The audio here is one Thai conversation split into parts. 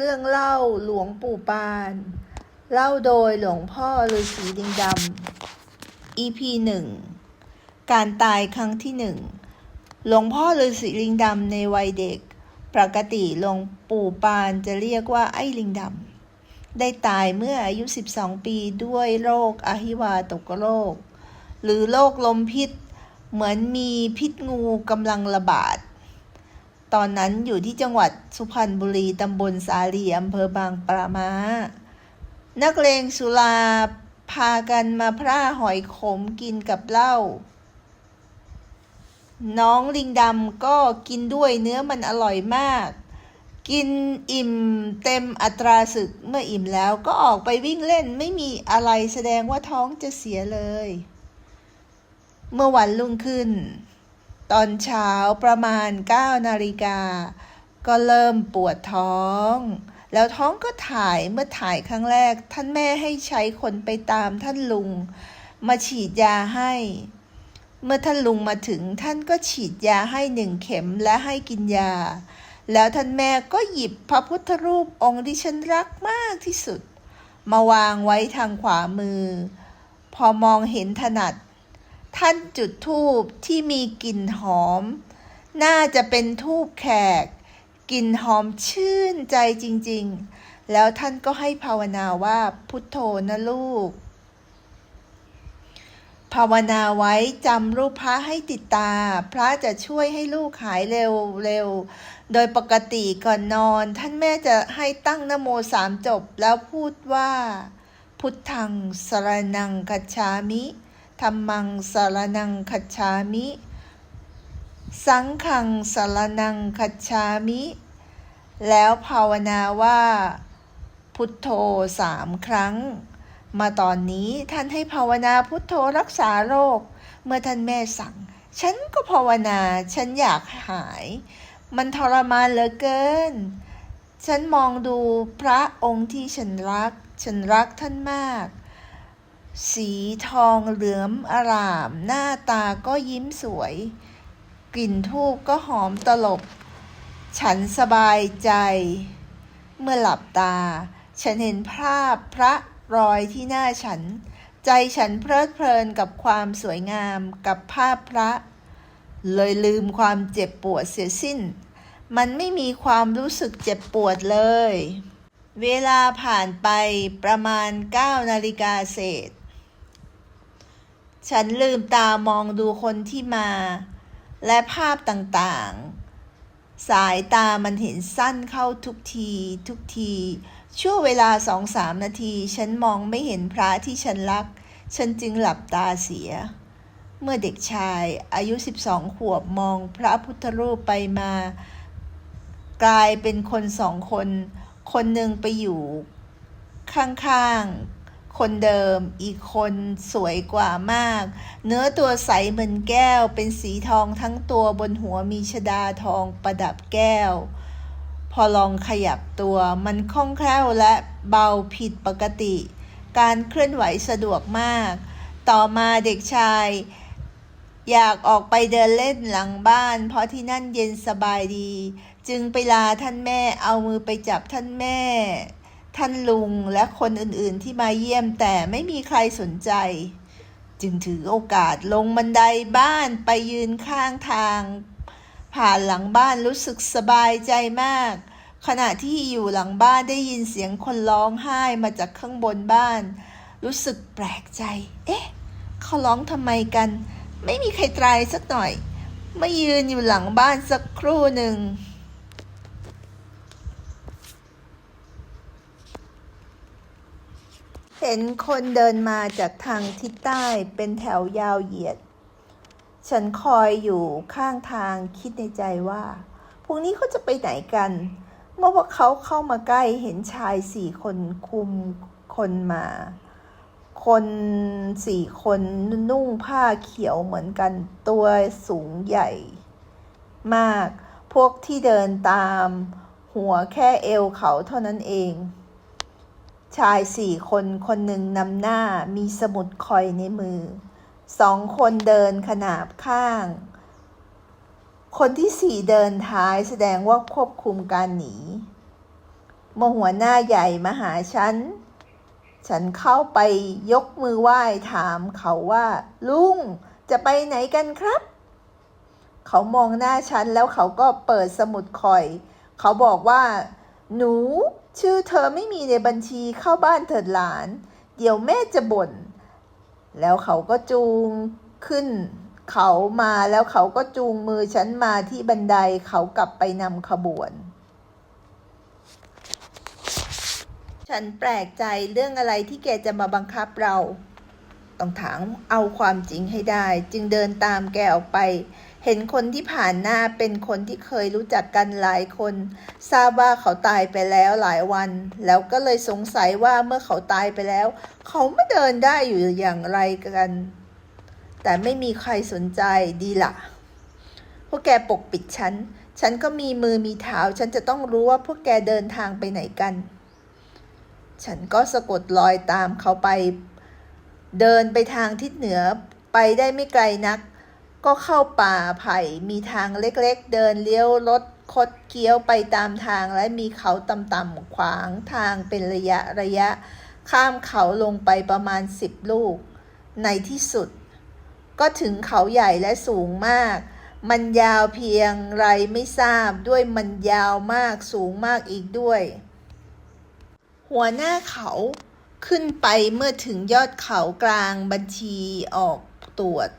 เรื่องเล่าหลวงปู่ปาน เล่าโดยหลวงพ่อฤาษีดิงดำ EP หนึ่ง การตายครั้งที่หนึ่ง หลวงพ่อฤาษีลิงดำในวัยเด็ก ปกติหลวงปู่ปานจะเรียกว่าไอ้ลิงดำ ได้ตายเมื่ออายุ 12 ปีด้วยโรคอหิวาตกโรค หรือโรคลมพิษ เหมือนมีพิษงูกำลังระบาด ตอนนั้นอยู่ที่จังหวัดสุพรรณบุรีตำบลสาลีอำเภอบางปะมานักเลงสุราพากันมาพร่าหอยขมกินกับเหล้า น้องลิงดำก็กินด้วยเนื้อมันอร่อยมาก กินอิ่มเต็มอัตราศึกเมื่ออิ่มแล้วก็ออกไปวิ่งเล่นไม่มีอะไรแสดงว่าท้องจะเสียเลย เมื่อวันรุ่งขึ้น ตอนเช้าประมาณ 9 นาฬิกา ก็เริ่มปวดท้อง แล้วท้องก็ถ่ายเมื่อถ่ายครั้งแรก ท่านแม่ให้ใช้คนไปตามท่านลุง มาฉีดยาให้ เมื่อท่านลุงมาถึงท่านก็ฉีดยาให้หนึ่งเข็มและให้กินยา แล้วท่านแม่ก็หยิบพระพุทธรูปองค์ที่ฉันรักมากที่สุด มาวางไว้ทางขวามือ พอมองเห็นถนัด ท่านจุดธูปที่มีกลิ่นหอม น่าจะเป็นธูปแขกกลิ่นหอมชื่นใจจริง ๆ แล้วท่านก็ให้ภาวนาว่าพุทโธนะลูก ภาวนาไว้จำรูปพระให้ติดตา พระจะช่วยให้ลูกหายเร็วเร็ว โดยปกติก่อนนอน ท่านแม่จะให้ตั้งนโมสามจบแล้วพูดว่า พุทธังสรนังคัจฉามิ ธรรมังสารนังคัจฉามิ สังฆังสารนังคัจฉามิ แล้วภาวนาว่า พุทโธสามครั้ง มาตอนนี้ท่านให้ภาวนาพุทโธรักษาโรค เมื่อท่านแม่สั่ง ฉันก็ภาวนา ฉันอยากหาย มันทรมานเหลือเกิน ฉันมองดูพระองค์ที่ฉันรัก ฉันรักท่านมาก สีทองเหลือมอร่าม หน้าตาก็ยิ้มสวย กลิ่นทูบก็หอมตลบ ฉันสบายใจ เมื่อหลับตา ฉันเห็นภาพพระรอยที่หน้าฉัน ใจฉันเพลิดเพลินกับความสวยงามกับภาพพระ เลยลืมความเจ็บปวดเสียสิ้น มันไม่มีความรู้สึกเจ็บปวดเลยเวลาผ่านไปประมาณ 9 นาฬิกาเศษ ฉันลืมตามองดูคนที่มา และภาพต่างๆ สายตามันเห็นสั้นเข้าทุกทีทุกที ชั่วเวลาสองสามนาที ฉันมองไม่เห็นพระที่ฉันรัก ฉันจึงหลับตาเสีย เมื่อเด็กชายอายุ 12 ขวบมองพระพุทธรูปไปมา กลายเป็นคนสองคน คนหนึ่งไปอยู่ข้างๆ คนเดิม อีกคนสวยกว่ามาก เนื้อตัวใสเหมือนแก้ว เป็นสีทองทั้งตัวบนหัวมีชดาทองประดับแก้ว พอลองขยับตัวมันคล่องแคล่วและเบาผิดปกติ การเคลื่อนไหวสะดวกมาก ต่อมาเด็กชายอยากออกไปเดินเล่นหลังบ้าน เพราะที่นั่นเย็นสบายดี จึงไปลาท่านแม่เอามือไปจับท่านแม่ ท่านลุงและคนอื่นๆที่มาเยี่ยมแต่ไม่มีใครสนใจ จึงถือโอกาสลงบันไดบ้านไปยืนข้างทาง ผ่านหลังบ้านรู้สึกสบายใจมาก ขณะที่อยู่หลังบ้านได้ยินเสียงคนร้องไห้มาจากข้างบนบ้าน รู้สึกแปลกใจ เอ๊ะ เขาร้องทำไมกัน ไม่มีใครตายสักหน่อยมายืนอยู่หลังบ้านสักครู่หนึ่ง เห็นคนเดินมาจากทางทิศใต้เป็นแถวยาวเหยียด ฉันคอยอยู่ข้างทางคิดในใจว่า พวกนี้เขาจะไปไหนกัน เมื่อพวกเขาเข้ามาใกล้เห็นชายสี่คนคุมคนมา คนสี่คนนุ่งผ้าเขียวเหมือนกันตัวสูงใหญ่ มาก พวกที่เดินตาม หัวแค่เอวเขาเท่านั้นเอง ชายสี่คนคนหนึ่งนำหน้ามีสมุดคอยในมือ สองคนเดินขนาบข้าง คนที่สี่เดินท้ายแสดงว่าควบคุมการหนีมหัวหน้าใหญ่มาหาฉัน ฉันเข้าไปยกมือไหว้ถามเขาว่า ลุงจะไปไหนกันครับ เขามองหน้าฉันแล้วเขาก็เปิดสมุดคอย เขาบอกว่า หนู ชื่อเธอไม่มีในบัญชีเข้าบ้านเถิดหลาน เดี๋ยวแม่จะบ่น แล้วเขาก็จูงขึ้น เขามาแล้วเขาก็จูงมือฉันมาที่บันไดเขากลับไปนำขบวน ฉันแปลกใจเรื่องอะไรที่แกจะมาบังคับเรา ต้องถามเอาความจริงให้ได้ จึงเดินตามแกออกไป เห็นคนที่ผ่านหน้าเป็นคนที่เคยรู้จักกันหลายคน ทราบว่าเขาตายไปแล้วหลายวัน แล้วก็เลยสงสัยว่าเมื่อเขาตายไปแล้ว เขาไม่เดินได้อยู่อย่างไรกัน แต่ไม่มีใครสนใจดีละพวกแกปกปิดฉัน ฉันก็มีมือมีเท้า ฉันจะต้องรู้ว่าพวกแกเดินทางไปไหนกัน ฉันก็สะกดรอยตามเขาไป เดินไปทางทิศเหนือไปได้ไม่ไกลนัก ก็เข้าป่าไผ่มีทางเล็กๆ เดินเลี้ยวรถคดเคี้ยวไปตามทางและมีเขาต่ำๆขวางทางเป็นระยะระยะ ข้ามเขาลงไปประมาณสิบลูก ในที่สุด ก็ถึงเขาใหญ่และสูงมาก มันยาวเพียงไรไม่ทราบด้วยมันยาวมากสูงมากอีกด้วย หัวหน้าเขาขึ้นไปเมื่อถึงยอดเขากลางบัญชีออกตรวจ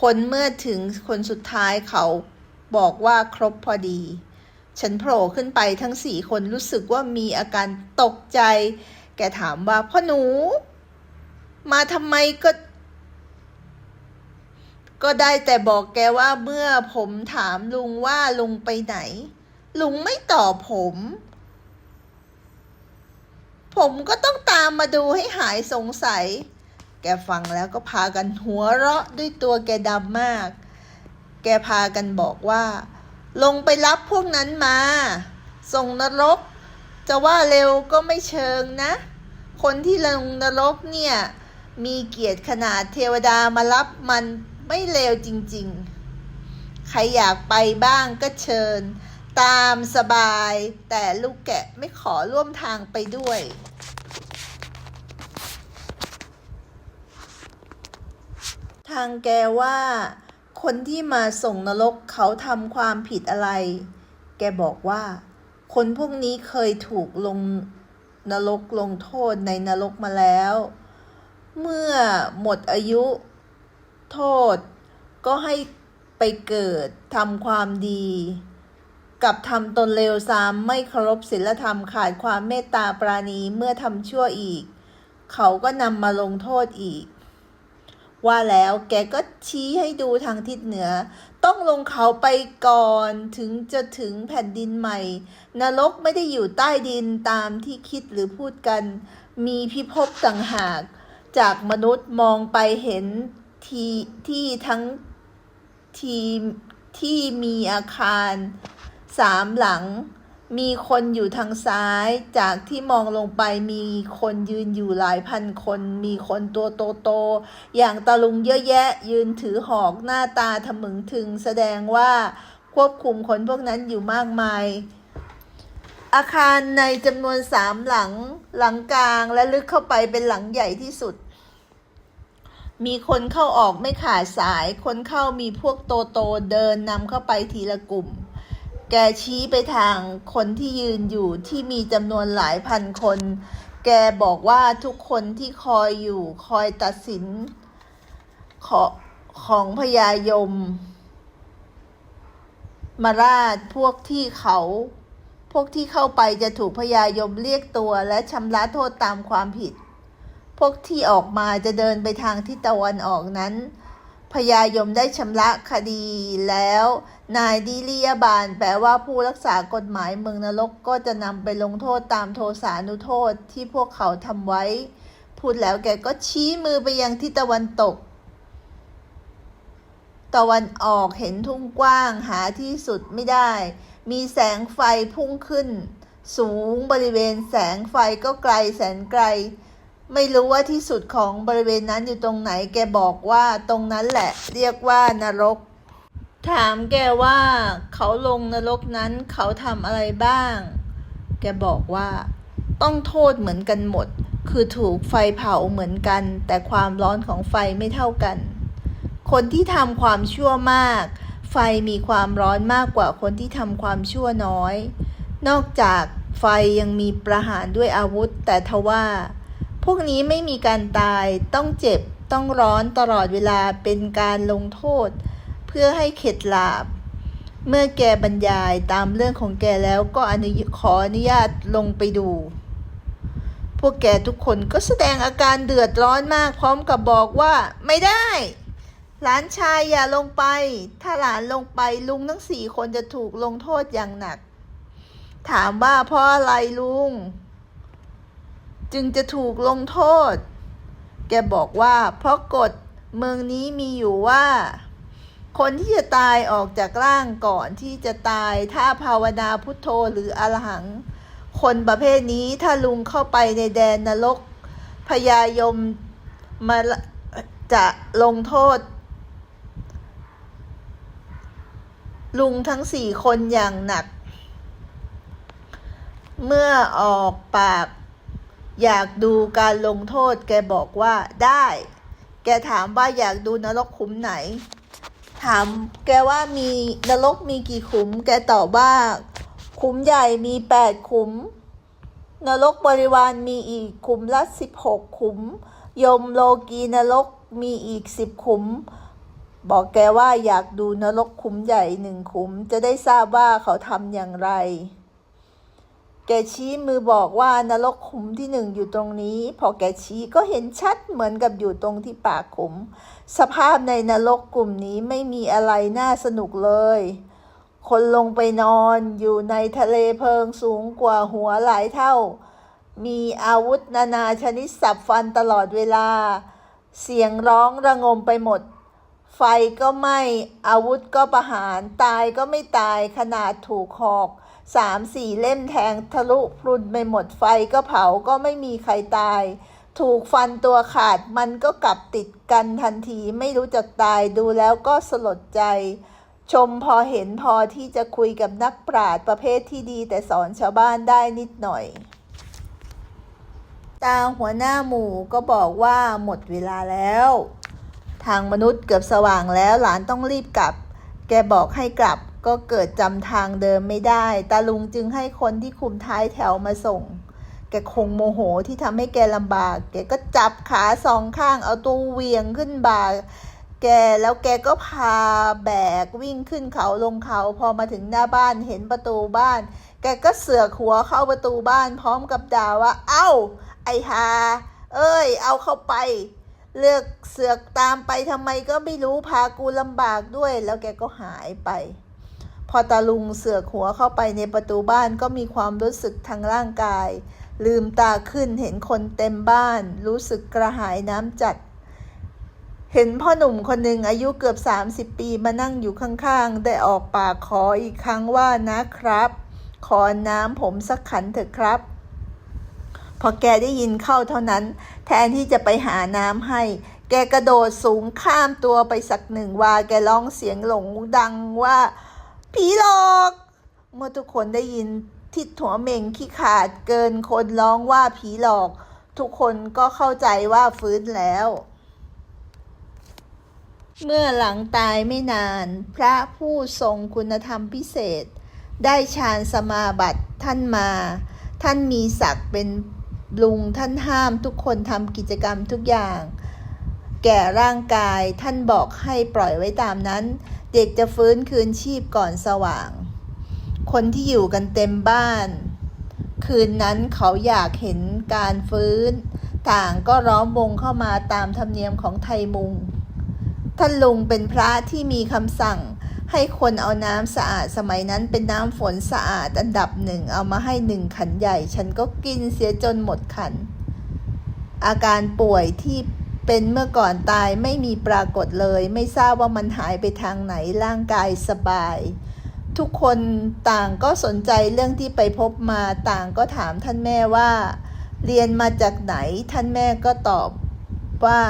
คนเมื่อถึงคนสุดท้ายเขาบอกว่าครบพอดี ฉันโผล่ขึ้นไปทั้งสี่คนรู้สึกว่ามีอาการตกใจ แกถามว่าพ่อหนู มาทำไมก็ ก็ได้แต่บอกแกว่าเมื่อผมถามลุงว่าลุงไปไหน ลุงไม่ตอบผม ผมก็ต้องตามมาดูให้หายสงสัย แกฟังแล้วก็พากันหัวเราะด้วยตัวแกดำมาก แกพากันบอกว่า ลงไปรับพวกนั้นมา ส่งนรก จะว่าเร็วก็ไม่เชิงนะ คนที่ลงนรกเนี่ย มีเกียรติขนาดเทวดามารับมันไม่เลวจริงๆ ใครอยากไปบ้างก็เชิญ ตามสบาย แต่ลูกแกะไม่ขอร่วมทางไปด้วย ทางแกว่า คนที่มาส่งนรกเขาทำความผิดอะไร แกบอกว่า คนพวกนี้เคยถูกลงนรกลงโทษในนรกมาแล้ว เมื่อหมดอายุโทษ ก็ให้ไปเกิดทำความดี กับทำตนเลวทรามไม่เคารพศีลธรรมขาดความเมตตาปราณีเมื่อทำชั่วอีก เขาก็นำมาลงโทษอีก ว่าแล้วแกก็ชี้ให้ดูทางทิศเหนือ ต้องลงเขาไปก่อนถึงจะถึงแผ่นดินใหม่ นรกไม่ได้อยู่ใต้ดินตามที่คิดหรือพูดกัน มีพิภพต่างหาก จากมนุษย์มองไปเห็นทีที่ทั้งทีที่มีอาคารสามหลัง มีคนอยู่ทางซ้ายจากที่มองลงไปมีคนยืนอยู่หลายพันคน มีคนตัวโตๆอย่างตะลุงเยอะแยะ ยืนถือหอกหน้าตาทะมึงถึงแสดงว่าควบคุมคนพวกนั้นอยู่มากมาย อาคารในจำนวนสามหลังหลังกลางและลึกเข้าไปเป็นหลังใหญ่ที่สุด มีคนเข้าออกไม่ขาดสาย คนเข้ามีพวกโตโตๆเดินนำเข้าไปทีละกลุ่ม แกชี้ไปทางคนที่ยืนอยู่ที่มีจำนวนหลายพันคน แกบอกว่าทุกคนที่คอยอยู่คอยตัดสินขอของพญายม มาราชพวกที่เขา พวกที่เข้าไปจะถูกพญายมเรียกตัวและชำระโทษตามความผิด พวกที่ออกมาจะเดินไปทางทิศตะวันออกนั้น พญายมได้ชำระคดีแล้ว นายดิลียบาลแปลว่าผู้รักษากฎหมายเมืองนรกก็จะนำไปลงโทษตามโทสานุโทษที่พวกเขาทำไว้ พูดแล้วแกก็ชี้มือไปยังทิศตะวันตก ตะวันออกเห็นทุ่งกว้างหาที่สุดไม่ได้ มีแสงไฟพุ่งขึ้น สูงบริเวณแสงไฟก็ไกลแสนไกล ไม่รู้ว่าที่สุดของบริเวณนั้นอยู่ตรงไหน แกบอกว่าตรงนั้นแหละ เรียกว่านรก ถามแกว่า เขาลงนรกนั้นเขาทำอะไรบ้าง แกบอกว่า ต้องโทษเหมือนกันหมด คือถูกไฟเผาเหมือนกัน แต่ความร้อนของไฟไม่เท่ากัน คนที่ทำความชั่วมาก ไฟมีความร้อนมากกว่าคนที่ทำความชั่วน้อย นอกจากไฟยังมีประหารด้วยอาวุธ แต่ทว่า พวกนี้ไม่มีการตายต้องเจ็บต้องร้อนตลอดเวลาเป็นการลงโทษ เพื่อให้เข็ดหลาบ เมื่อแกบรรยายตามเรื่องของแกแล้วก็อนุขออนุญาตลงไปดู พวกแกทุกคนก็แสดงอาการเดือดร้อนมากพร้อมกับบอกว่าไม่ได้ หลานชายอย่าลงไป ถ้าหลานลงไปลุงทั้งสี่คนจะถูกลงโทษอย่างหนัก ถามว่าเพราะอะไรลุง จึงจะถูกลงโทษ แกบอกว่า เพราะกฎเมืองนี้มีอยู่ว่า คนที่จะตายออกจากร่างก่อนที่จะตายถ้าภาวนาพุทโธหรืออรหัง คนประเภทนี้ถ้าลุงเข้าไปในแดนนรกพญายมมาจะลงโทษ ลุงทั้งสี่คนอย่างหนัก เมื่อออกปาก อยากดูการลงโทษ แกบอกว่าได้ แกถามว่าอยากดูนรกขุมไหน ถามแกว่ามีนรกมีกี่ขุม แกตอบว่าขุมใหญ่มีแปดขุม นรกบริวารมีอีกขุมละสิบหกขุม ยมโลกีนรกมีอีกสิบขุม บอกแกว่าอยากดูนรกขุมใหญ่หนึ่งขุม จะได้ทราบว่าเขาทำอย่างไร แกชี้มือบอกว่านรกขุมที่หนึ่งอยู่ตรงนี้ พอแกชี้ก็เห็นชัดเหมือนกับอยู่ตรงที่ปากขุม สภาพในนรกกลุ่มนี้ไม่มีอะไรน่าสนุกเลย คนลงไปนอนอยู่ในทะเลเพลิงสูงกว่าหัวหลายเท่า มีอาวุธนานาชนิดสับฟันตลอดเวลา เสียงร้องระงมไปหมด ไฟก็ไหม้อาวุธก็ประหารตายก็ไม่ตายขนาดถูกหอกสามสี่เล่มแทงทะลุพรุนไปหมดไฟก็เผาก็ไม่มีใครตาย ถูกฟันตัวขาดมันก็กลับติดกันทันทีไม่รู้จักตายดูแล้วก็สลดใจ ชมพอเห็นพอที่จะคุยกับนักปราชญ์ประเภทที่ดีแต่สอนชาวบ้านได้นิดหน่อย ตาหัวหน้าหมู่ก็บอกว่าหมดเวลาแล้ว ทางมนุษย์เกือบสว่างแล้วหลานต้องรีบกลับ แกบอกให้กลับก็เกิดจำทางเดิมไม่ได้ ตาลุงจึงให้คนที่คุมท้ายแถวมาส่ง แกคงโมโหที่ทำให้แกลำบาก แกก็จับขาสองข้างเอาตัวเวียงขึ้นบ่า แกแล้วแกก็พาแบกวิ่งขึ้นเขาลงเขา พอมาถึงหน้าบ้านเห็นประตูบ้าน แกก็เสือกหัวเข้าประตูบ้าน พร้อมกับด่าว่า เอ้า ไอ้ฮาเอ้ย เอาเข้าไป เลือกเสือกตามไปทำไมก็ไม่รู้พากูลำบากด้วย แล้วแกก็หายไป พอตาลุงเสือกหัวเข้าไปในประตูบ้านก็มีความรู้สึกทางร่างกาย ลืมตาขึ้นเห็นคนเต็มบ้าน รู้สึกกระหายน้ำจัด เห็นพ่อหนุ่มคนหนึ่งอายุเกือบ 30 ปีมานั่งอยู่ข้างๆ ได้ออกปากขออีกครั้งว่านะครับ ขอน้ำผมสักขันเถอะครับ พอแกได้ยินเข้าเท่านั้น แทนที่จะไปหาน้ำให้ แกกระโดดสูงข้ามตัวไปสักหนึ่งวา แกร้องเสียงหลงดังว่า ผีหลอก เมื่อทุกคนได้ยินทิดหัวเม่งขี้ขาดเกินคนร้องว่าผีหลอก ทุกคนก็เข้าใจว่าฟื้นแล้ว เมื่อหลังตายไม่นาน พระผู้ทรงคุณธรรมพิเศษ ได้ฌานสมาบัติท่านมา ท่านมีศักดิ์เป็น ลุงท่านห้ามทุกคนทำกิจกรรมทุกอย่าง แก่ร่างกายท่านบอกให้ปล่อยไว้ตามนั้น เด็กจะฟื้นคืนชีพก่อนสว่าง คนที่อยู่กันเต็มบ้าน คืนนั้นเขาอยากเห็นการฟื้น ต่างก็ร้อมวงเข้ามาตามธรรมเนียมของไทยมุง ท่านลุงเป็นพระที่มีคำสั่ง ให้คนเอาน้ำสะอาดสมัยนั้นเป็นน้ำฝนสะอาดอันดับหนึ่งเอามาให้หนึ่งขันใหญ่ ฉันก็กินเสียจนหมดขัน อาการป่วยที่เป็นเมื่อก่อนตายไม่มีปรากฏเลย ไม่ทราบว่ามันหายไปทางไหนร่างกายสบาย ทุกคนต่างก็สนใจเรื่องที่ไปพบมาต่างก็ถามท่านแม่ว่า เรียนมาจากไหนท่านแม่ก็ตอบว่า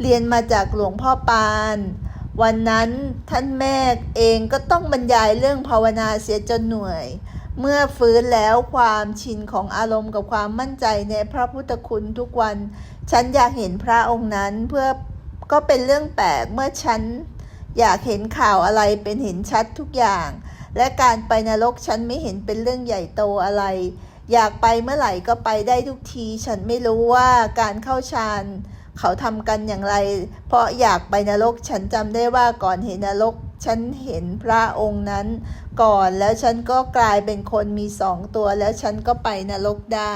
เรียนมาจากหลวงพ่อปาน วันนั้นท่านแม่เองก็ต้องบรรยายเรื่องภาวนาเสียจนเหนื่อยเมื่อฟื้นแล้วความชินของอารมณ์กับความมั่นใจในพระพุทธคุณทุกวัน ฉันอยากเห็นพระองค์นั้นเพื่อก็เป็นเรื่องแปลกเมื่อฉันอยากเห็นข่าวอะไรเป็นเห็นชัดทุกอย่าง และการไปนรกฉันไม่เห็นเป็นเรื่องใหญ่โตอะไร อยากไปเมื่อไหร่ก็ไปได้ทุกที ฉันไม่รู้ว่าการเข้าฌาน เขาทำกันอย่างไร เพราะอยากไปนรกฉันจำได้ว่าก่อนเห็นนรก ฉันเห็นพระองค์นั้น ก่อนแล้วฉันก็กลายเป็นคนมีสองตัวแล้วฉันก็ไปนรกได้